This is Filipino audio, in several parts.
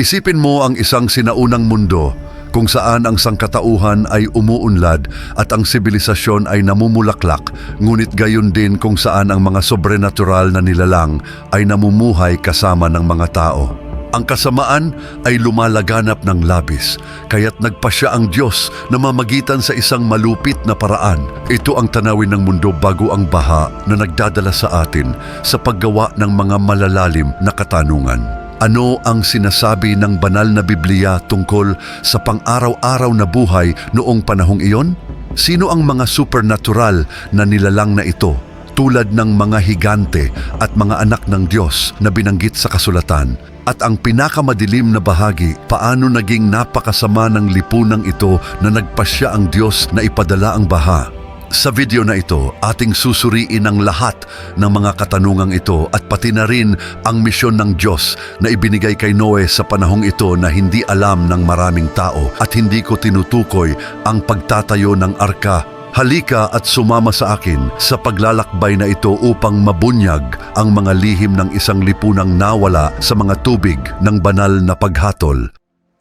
Isipin mo ang isang sinaunang mundo kung saan ang sangkatauhan ay umuunlad at ang sibilisasyon ay namumulaklak, ngunit gayon din kung saan ang mga sobrenatural na nilalang ay namumuhay kasama ng mga tao. Ang kasamaan ay lumalaganap ng labis, kaya't nagpasya ang Diyos na mamagitan sa isang malupit na paraan. Ito ang tanawin ng mundo bago ang baha na nagdadala sa atin sa paggawa ng mga malalalim na katanungan. Ano ang sinasabi ng banal na Biblia tungkol sa pang-araw-araw na buhay noong panahong iyon? Sino ang mga supernatural na nilalang na ito? Tulad ng mga higante at mga anak ng Diyos na binanggit sa kasulatan. At ang pinakamadilim na bahagi, paano naging napakasama ng lipunang ito na nagpasya ang Diyos na ipadala ang baha. Sa video na ito, ating susuriin ang lahat ng mga katanungang ito at pati na rin ang misyon ng Diyos na ibinigay kay Noe sa panahong ito na hindi alam ng maraming tao at hindi ko tinutukoy ang pagtatayo ng arka. Halika at sumama sa akin sa paglalakbay na ito upang mabunyag ang mga lihim ng isang lipunang nawala sa mga tubig ng banal na paghatol.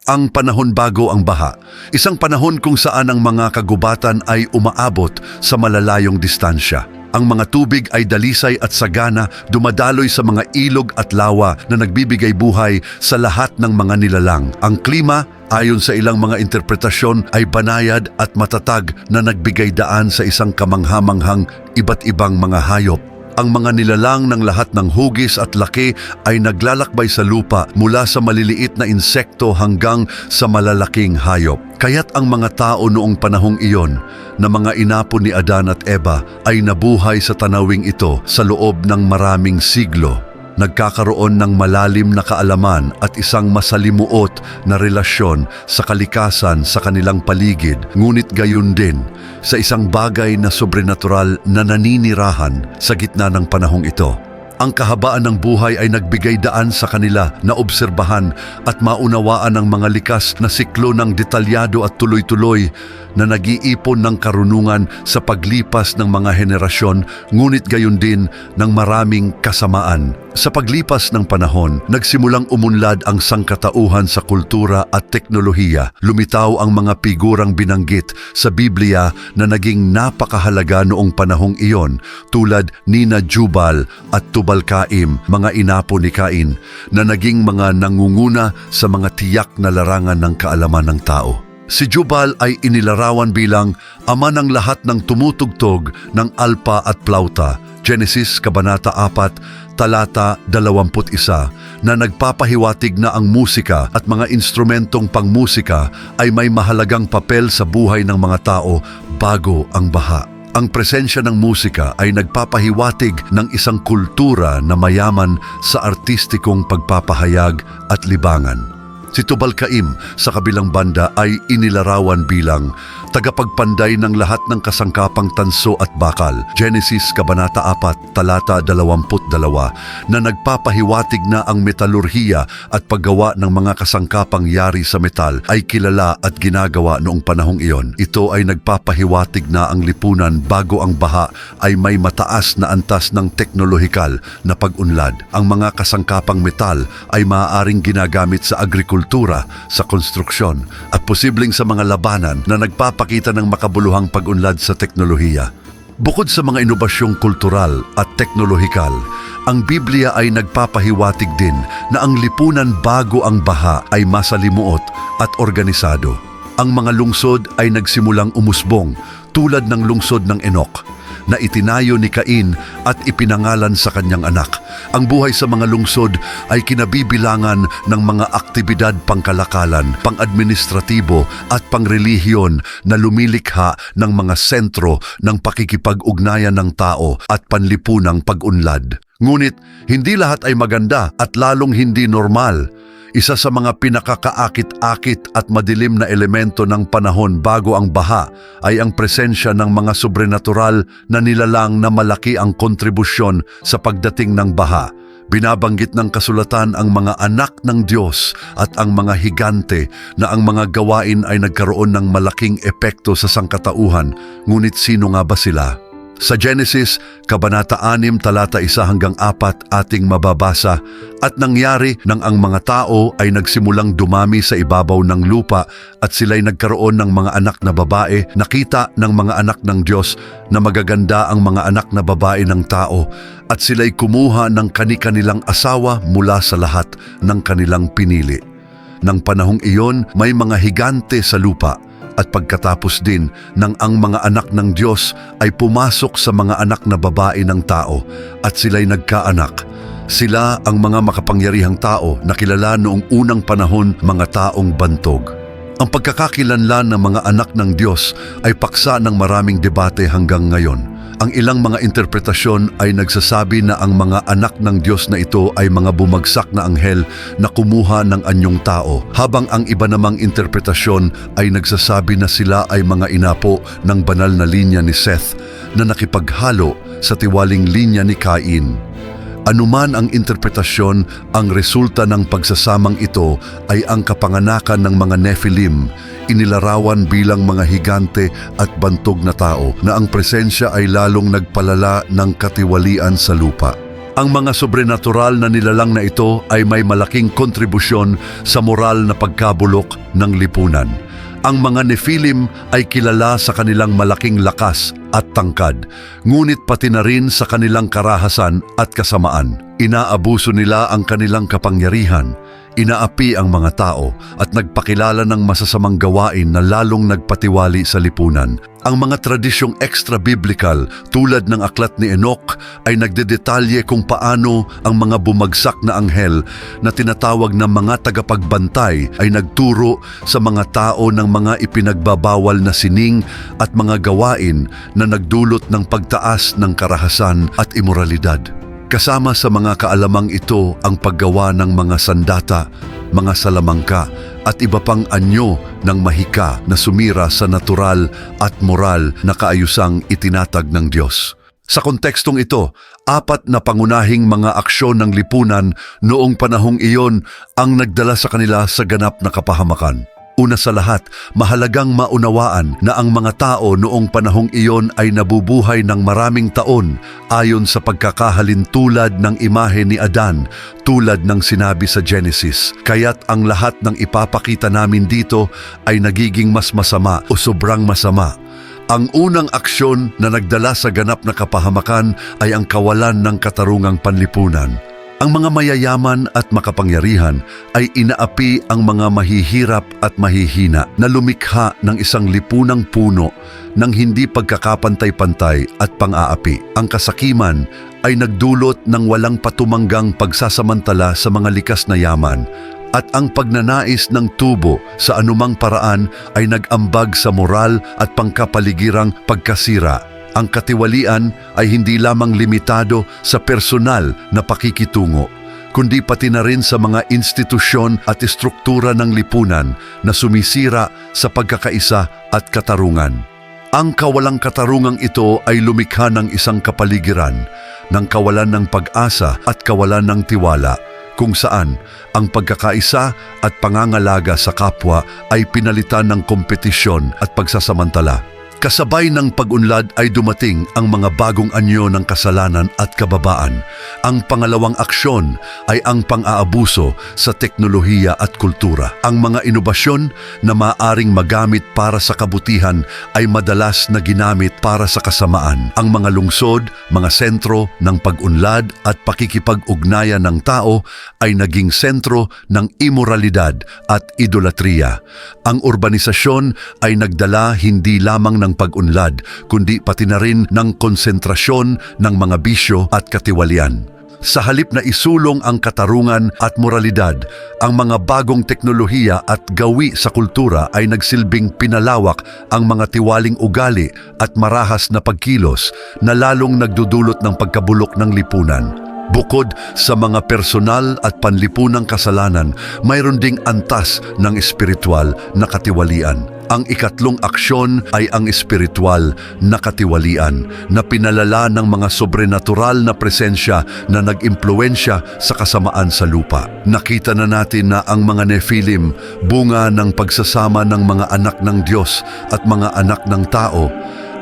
Ang panahon bago ang baha, isang panahon kung saan ang mga kagubatan ay umaabot sa malalayong distansya. Ang mga tubig ay dalisay at sagana dumadaloy sa mga ilog at lawa na nagbibigay buhay sa lahat ng mga nilalang. Ang klima, ayon sa ilang mga interpretasyon, ay banayad at matatag na nagbigay daan sa isang kamanghamanghang iba't ibang mga hayop. Ang mga nilalang ng lahat ng hugis at laki ay naglalakbay sa lupa mula sa maliliit na insekto hanggang sa malalaking hayop. Kaya't ang mga tao noong panahong iyon na mga inapo ni Adan at Eva ay nabuhay sa tanawing ito sa loob ng maraming siglo nagkakaroon ng malalim na kaalaman at isang masalimuot na relasyon sa kalikasan sa kanilang paligid, ngunit gayon din sa isang bagay na sobrenatural na naninirahan sa gitna ng panahong ito. Ang kahabaan ng buhay ay nagbigay daan sa kanila na obserbahan at maunawaan ang mga likas na siklo ng detalyado at tuloy-tuloy na nag-iipon ng karunungan sa paglipas ng mga henerasyon ngunit gayon din ng maraming kasamaan. Sa paglipas ng panahon, nagsimulang umunlad ang sangkatauhan sa kultura at teknolohiya. Lumitaw ang mga figurang binanggit sa Biblia na naging napakahalaga noong panahong iyon tulad ni na Jubal at Tubal Caim, mga inapo ni Cain, na naging mga nangunguna sa mga tiyak na larangan ng kaalaman ng tao. Si Jubal ay inilarawan bilang ama ng lahat ng tumutugtog ng alpa at plauta, Genesis Kabanata 4, talata 21, na nagpapahiwatig na ang musika at mga instrumentong pangmusika ay may mahalagang papel sa buhay ng mga tao bago ang baha. Ang presensya ng musika ay nagpapahiwatig ng isang kultura na mayaman sa artistikong pagpapahayag at libangan. Si Tubal sa kabilang banda ay inilarawan bilang tagapagpanday ng lahat ng kasangkapang tanso at bakal. Genesis Kabanata 4, talata 22, na nagpapahiwatig na ang metalurhiya at paggawa ng mga kasangkapang yari sa metal ay kilala at ginagawa noong panahong iyon. Ito ay nagpapahiwatig na ang lipunan bago ang baha ay may mataas na antas ng teknolohikal na pag-unlad. Ang mga kasangkapang metal ay maaaring ginagamit sa agrikultura, sa konstruksyon at posibleng sa mga labanan na nagpapakita ng makabuluhang pag-unlad sa teknolohiya. Bukod sa mga inobasyong kultural at teknolohikal, ang Biblia ay nagpapahiwatig din na ang lipunan bago ang baha ay masalimuot at organisado. Ang mga lungsod ay nagsimulang umusbong tulad ng lungsod ng Enok na itinayo ni Cain at ipinangalan sa kanyang anak. Ang buhay sa mga lungsod ay kinabibilangan ng mga aktibidad pangkalakalan, pang-administratibo at pangrelihiyon na lumilikha ng mga sentro ng pakikipag-ugnayan ng tao at panlipunang pag-unlad. Ngunit hindi lahat ay maganda at lalong hindi normal. Isa sa mga pinakakaakit-akit at madilim na elemento ng panahon bago ang baha ay ang presensya ng mga sobrenatural na nilalang na malaki ang kontribusyon sa pagdating ng baha. Binabanggit ng kasulatan ang mga anak ng Diyos at ang mga higante na ang mga gawain ay nagkaroon ng malaking epekto sa sangkatauhan. Ngunit sino nga ba sila? Sa Genesis, Kabanata 6, talata 1 hanggang 4 ating mababasa, At nangyari nang ang mga tao ay nagsimulang dumami sa ibabaw ng lupa at sila'y nagkaroon ng mga anak na babae, nakita ng mga anak ng Diyos na magaganda ang mga anak na babae ng tao at sila'y kumuha ng kani-kanilang asawa mula sa lahat ng kanilang pinili. Nang panahong iyon, may mga higante sa lupa at pagkatapos din ng ang mga anak ng Diyos ay pumasok sa mga anak na babae ng tao at sila'y nagkaanak. Sila ang mga makapangyarihang tao na kilala noong unang panahon mga taong bantog. Ang pagkakakilanlan ng mga anak ng Diyos ay paksa ng maraming debate hanggang ngayon. Ang ilang mga interpretasyon ay nagsasabi na ang mga anak ng Diyos na ito ay mga bumagsak na anghel na kumuha ng anyong tao, habang ang iba namang interpretasyon ay nagsasabi na sila ay mga inapo ng banal na linya ni Seth na nakipaghalo sa tiwaling linya ni Cain. Anuman ang interpretasyon, ang resulta ng pagsasamang ito ay ang kapanganakan ng mga Nephilim, inilarawan bilang mga higante at bantog na tao na ang presensya ay lalong nagpalala ng katiwalian sa lupa. Ang mga sobrenatural na nilalang na ito ay may malaking kontribusyon sa moral na pagkabulok ng lipunan. Ang mga Nephilim ay kilala sa kanilang malaking lakas at tangkad, ngunit pati na rin sa kanilang karahasan at kasamaan. Inaabuso nila ang kanilang kapangyarihan, inaapi ang mga tao at nagpakilala ng masasamang gawain na lalong nagpatiwali sa lipunan. Ang mga tradisyong extra-biblical tulad ng aklat ni Enoch ay nagdedetalye kung paano ang mga bumagsak na anghel na tinatawag na mga tagapagbantay ay nagturo sa mga tao ng mga ipinagbabawal na sining at mga gawain na nagdulot ng pagtaas ng karahasan at imoralidad. Kasama sa mga kaalamang ito ang paggawa ng mga sandata, mga salamangka at iba pang anyo ng mahika na sumira sa natural at moral na kaayusang itinatag ng Diyos. Sa kontekstong ito, apat na pangunahing mga aksyon ng lipunan noong panahong iyon ang nagdala sa kanila sa ganap na kapahamakan. Una sa lahat, mahalagang maunawaan na ang mga tao noong panahong iyon ay nabubuhay ng maraming taon ayon sa pagkakahalin tulad ng imahe ni Adan tulad ng sinabi sa Genesis. Kaya't ang lahat ng ipapakita namin dito ay nagiging mas masama o sobrang masama. Ang unang aksyon na nagdala sa ganap na kapahamakan ay ang kawalan ng katarungang panlipunan. Ang mga mayayaman at makapangyarihan ay inaapi ang mga mahihirap at mahihina na lumikha ng isang lipunang puno ng hindi pagkakapantay-pantay at pang-aapi. Ang kasakiman ay nagdulot ng walang patumanggang pagsasamantala sa mga likas na yaman at ang pagnanais ng tubo sa anumang paraan ay nag-ambag sa moral at pangkapaligirang pagkasira ang katiwalian ay hindi lamang limitado sa personal na pakikitungo, kundi pati na rin sa mga institusyon at istruktura ng lipunan na sumisira sa pagkakaisa at katarungan. Ang kawalang katarungang ito ay lumikha ng isang kapaligiran ng kawalan ng pag-asa at kawalan ng tiwala kung saan ang pagkakaisa at pangangalaga sa kapwa ay pinalitan ng kompetisyon at pagsasamantala. Kasabay ng pag-unlad ay dumating ang mga bagong anyo ng kasalanan at kababaan. Ang pangalawang aksyon ay ang pang-aabuso sa teknolohiya at kultura. Ang mga inobasyon na maaring magamit para sa kabutihan ay madalas na ginamit para sa kasamaan. Ang mga lungsod, mga sentro ng pag-unlad at pakikipag-ugnayan ng tao ay naging sentro ng imoralidad at idolatriya. Ang urbanisasyon ay nagdala hindi lamang ng pag-unlad, kundi pati na rin ng konsentrasyon ng mga bisyo at katiwalian. Sa halip na isulong ang katarungan at moralidad, ang mga bagong teknolohiya at gawi sa kultura ay nagsilbing pinalawak ang mga tiwaling ugali at marahas na pagkilos na lalong nagdudulot ng pagkabulok ng lipunan. Bukod sa mga personal at panlipunang kasalanan, mayroon ding antas ng espiritual na katiwalian. Ang ikatlong aksyon ay ang espiritual na katiwalian na pinalala ng mga sobrenatural na presensya na nag-impluensya sa kasamaan sa lupa. Nakita na natin na ang mga Nephilim, bunga ng pagsasama ng mga anak ng Diyos at mga anak ng tao,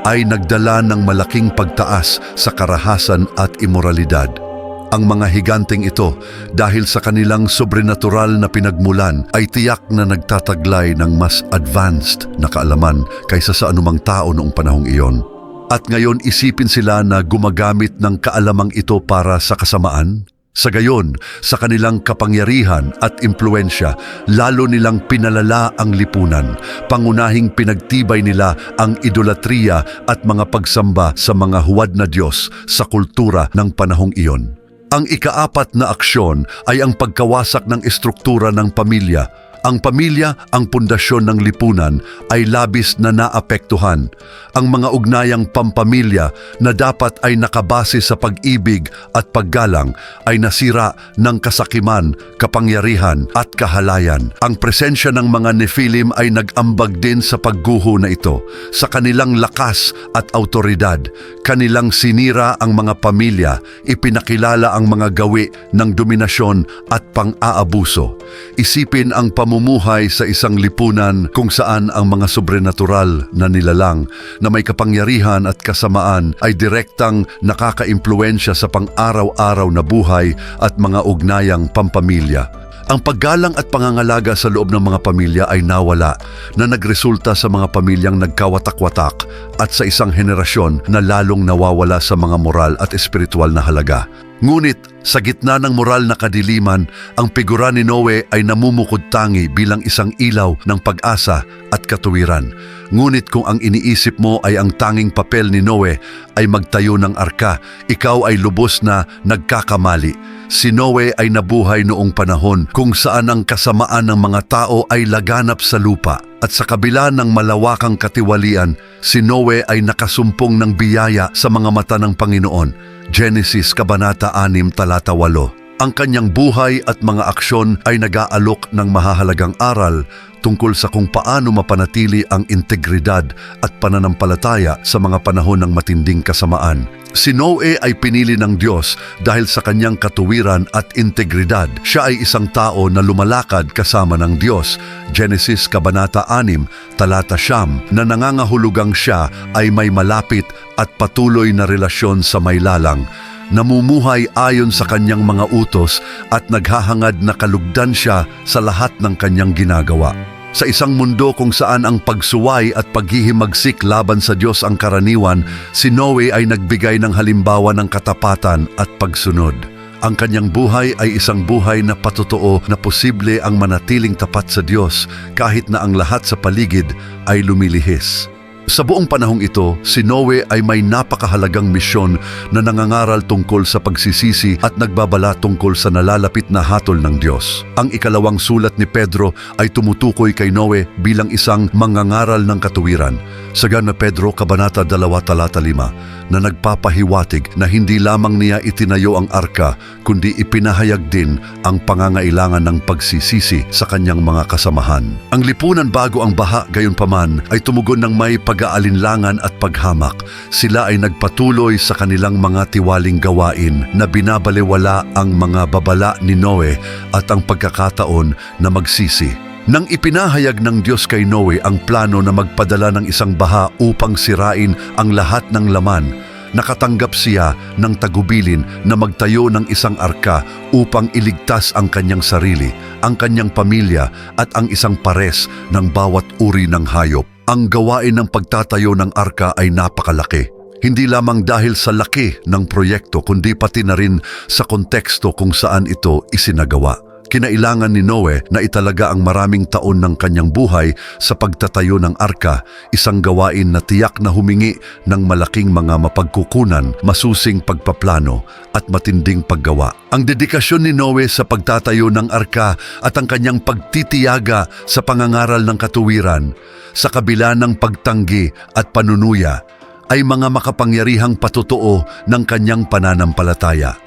ay nagdala ng malaking pagtaas sa karahasan at imoralidad. Ang mga higanteng ito, dahil sa kanilang sobrenatural na pinagmulan, ay tiyak na nagtataglay ng mas advanced na kaalaman kaysa sa anumang tao noong panahong iyon. At ngayon isipin sila na gumagamit ng kaalamang ito para sa kasamaan? Sa gayon, sa kanilang kapangyarihan at impluensya, lalo nilang pinalala ang lipunan. Pangunahing pinagtibay nila ang idolatriya at mga pagsamba sa mga huwad na Diyos sa kultura ng panahong iyon. Ang ikaapat na aksyon ay ang pagkawasak ng estruktura ng pamilya. Ang pamilya, ang pundasyon ng lipunan, ay labis na naapektuhan. Ang mga ugnayang pampamilya na dapat ay nakabase sa pag-ibig at paggalang ay nasira ng kasakiman, kapangyarihan at kahalayan. Ang presensya ng mga Nephilim ay nag-ambag din sa pagguho na ito. Sa kanilang lakas at autoridad, kanilang sinira ang mga pamilya, ipinakilala ang mga gawi ng dominasyon at pang-aabuso. Isipin ang pamumuhay sa isang lipunan kung saan ang mga sobrenatural na nilalang na may kapangyarihan at kasamaan ay direktang nakakaimpluensya sa pang-araw-araw na buhay at mga ugnayang pampamilya. Ang paggalang at pangangalaga sa loob ng mga pamilya ay nawala na nagresulta sa mga pamilyang nagkawatak-watak at sa isang henerasyon na lalong nawawala sa mga moral at espiritual na halaga. Ngunit sa gitna ng moral na kadiliman, ang figura ni Noe ay namumukod tangi bilang isang ilaw ng pag-asa at katuwiran. Ngunit kung ang iniisip mo ay ang tanging papel ni Noe ay magtayo ng arka, ikaw ay lubos na nagkakamali. Si Noe ay nabuhay noong panahon kung saan ang kasamaan ng mga tao ay laganap sa lupa. At sa kabila ng malawakang katiwalian, si Noe ay nakasumpong ng biyaya sa mga mata ng Panginoon. Genesis Kabanata 6 Talata 8 Ang kanyang buhay at mga aksyon ay nag-aalok ng mahahalagang aral tungkol sa kung paano mapanatili ang integridad at pananampalataya sa mga panahon ng matinding kasamaan. Si Noe ay pinili ng Diyos dahil sa kanyang katuwiran at integridad. Siya ay isang tao na lumalakad kasama ng Diyos. Genesis Kabanata 6, Talata Siyam, na nangangahulugang siya ay may malapit at patuloy na relasyon sa may lalang namumuhay ayon sa kanyang mga utos at naghahangad na kalugdan siya sa lahat ng kanyang ginagawa. Sa isang mundo kung saan ang pagsuway at paghihimagsik laban sa Diyos ang karaniwan, si Noe ay nagbigay ng halimbawa ng katapatan at pagsunod. Ang kanyang buhay ay isang buhay na patotoo na posible ang manatiling tapat sa Diyos kahit na ang lahat sa paligid ay lumilihis. Sa buong panahong ito, si Noe ay may napakahalagang misyon na nangangaral tungkol sa pagsisisi at nagbabala tungkol sa nalalapit na hatol ng Diyos. Ang ikalawang sulat ni Pedro ay tumutukoy kay Noe bilang isang mangangaral ng katuwiran. Sa na Pedro, Kabanata 2, Talata 5, na nagpapahiwatig na hindi lamang niya itinayo ang arka, kundi ipinahayag din ang pangangailangan ng pagsisisi sa kanyang mga kasamahan. Ang lipunan bago ang baha gayon paman ay tumugon ng may pag-aalinlangan at paghamak. Sila ay nagpatuloy sa kanilang mga tiwaling gawain na binabalewala ang mga babala ni Noe at ang pagkakataon na magsisi. Nang ipinahayag ng Diyos kay Noe ang plano na magpadala ng isang baha upang sirain ang lahat ng laman, nakatanggap siya ng tagubilin na magtayo ng isang arka upang iligtas ang kanyang sarili, ang kanyang pamilya at ang isang pares ng bawat uri ng hayop. Ang gawain ng pagtatayo ng arka ay napakalaki. Hindi lamang dahil sa laki ng proyekto kundi pati na rin sa konteksto kung saan ito isinagawa. Kinailangan ni Noe na italaga ang maraming taon ng kanyang buhay sa pagtatayo ng arka, isang gawain na tiyak na humingi ng malaking mga mapagkukunan, masusing pagpaplano at matinding paggawa. Ang dedikasyon ni Noe sa pagtatayo ng arka at ang kanyang pagtitiyaga sa pangangaral ng katuwiran, sa kabila ng pagtanggi at panunuya, ay mga makapangyarihang patotoo ng kanyang pananampalataya.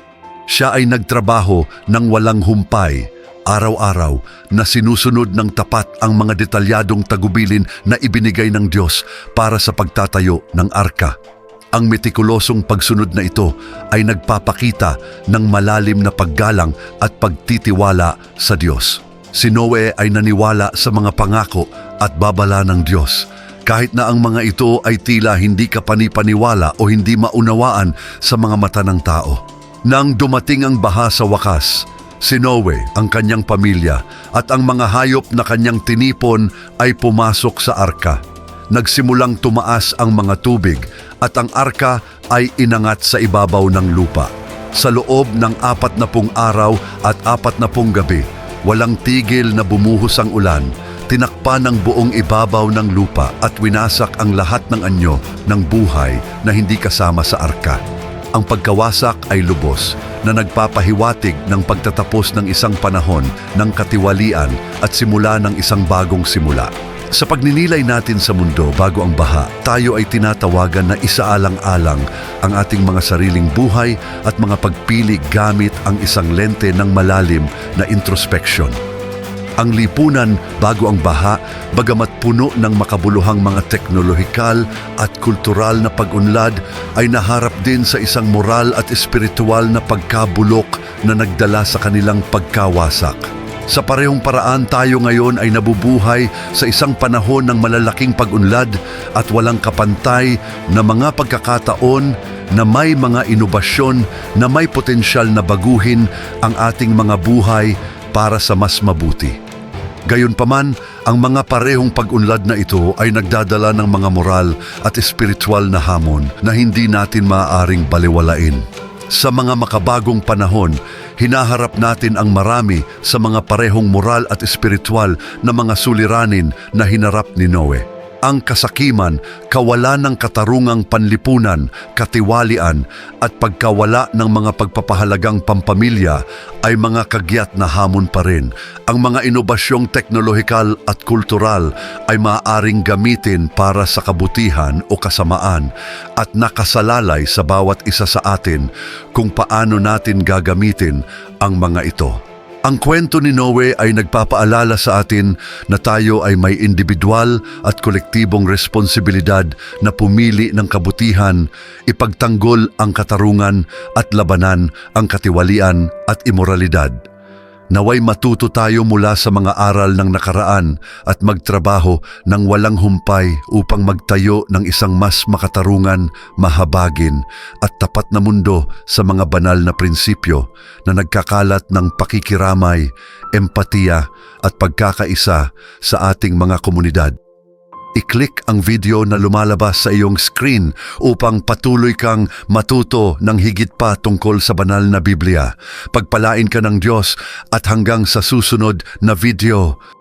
Siya ay nagtrabaho ng walang humpay, araw-araw na sinusunod ng tapat ang mga detalyadong tagubilin na ibinigay ng Diyos para sa pagtatayo ng arka. Ang metikulosong pagsunod na ito ay nagpapakita ng malalim na paggalang at pagtitiwala sa Diyos. Si Noe ay naniwala sa mga pangako at babala ng Diyos kahit na ang mga ito ay tila hindi kapanipaniwala o hindi maunawaan sa mga mata ng tao. Nang dumating ang baha sa wakas, si Noe, ang kanyang pamilya at ang mga hayop na kanyang tinipon ay pumasok sa arka. Nagsimulang tumaas ang mga tubig at ang arka ay inangat sa ibabaw ng lupa. Sa loob ng apat na pung araw at apat na pung gabi, walang tigil na bumuhos ang ulan, tinakpan ang buong ibabaw ng lupa at winasak ang lahat ng anyo ng buhay na hindi kasama sa arka. Ang pagkawasak ay lubos na nagpapahiwatig ng pagtatapos ng isang panahon ng katiwalian at simula ng isang bagong simula. Sa pagninilay natin sa mundo bago ang baha, tayo ay tinatawagan na isaalang-alang ang ating mga sariling buhay at mga pagpili gamit ang isang lente ng malalim na introspection. Ang lipunan bago ang baha, bagamat puno ng makabuluhang mga teknolohikal at kultural na pag-unlad, ay naharap din sa isang moral at espiritual na pagkabulok na nagdala sa kanilang pagkawasak. Sa parehong paraan tayo ngayon ay nabubuhay sa isang panahon ng malalaking pag-unlad at walang kapantay na mga pagkakataon na may mga inobasyon na may potensyal na baguhin ang ating mga buhay para sa mas mabuti. Gayunpaman, ang mga parehong pag-unlad na ito ay nagdadala ng mga moral at espiritual na hamon na hindi natin maaaring baliwalain. Sa mga makabagong panahon, hinaharap natin ang marami sa mga parehong moral at espiritual na mga suliranin na hinarap ni Noe. Ang kasakiman, kawalan ng katarungang panlipunan, katiwalian at pagkawala ng mga pagpapahalagang pampamilya ay mga kagyat na hamon pa rin. Ang mga inobasyong teknolohikal at kultural ay maaaring gamitin para sa kabutihan o kasamaan at nakasalalay sa bawat isa sa atin kung paano natin gagamitin ang mga ito. Ang kwento ni Noe ay nagpapaalala sa atin na tayo ay may individual at kolektibong responsibilidad na pumili ng kabutihan, ipagtanggol ang katarungan at labanan ang katiwalian at imoralidad. Naway matuto tayo mula sa mga aral ng nakaraan at magtrabaho ng walang humpay upang magtayo ng isang mas makatarungan, mahabagin at tapat na mundo sa mga banal na prinsipyo na nagkakalat ng pakikiramay, empatiya at pagkakaisa sa ating mga komunidad. I-click ang video na lumalabas sa iyong screen upang patuloy kang matuto ng higit pa tungkol sa banal na Biblia. Pagpalain ka ng Diyos at hanggang sa susunod na video.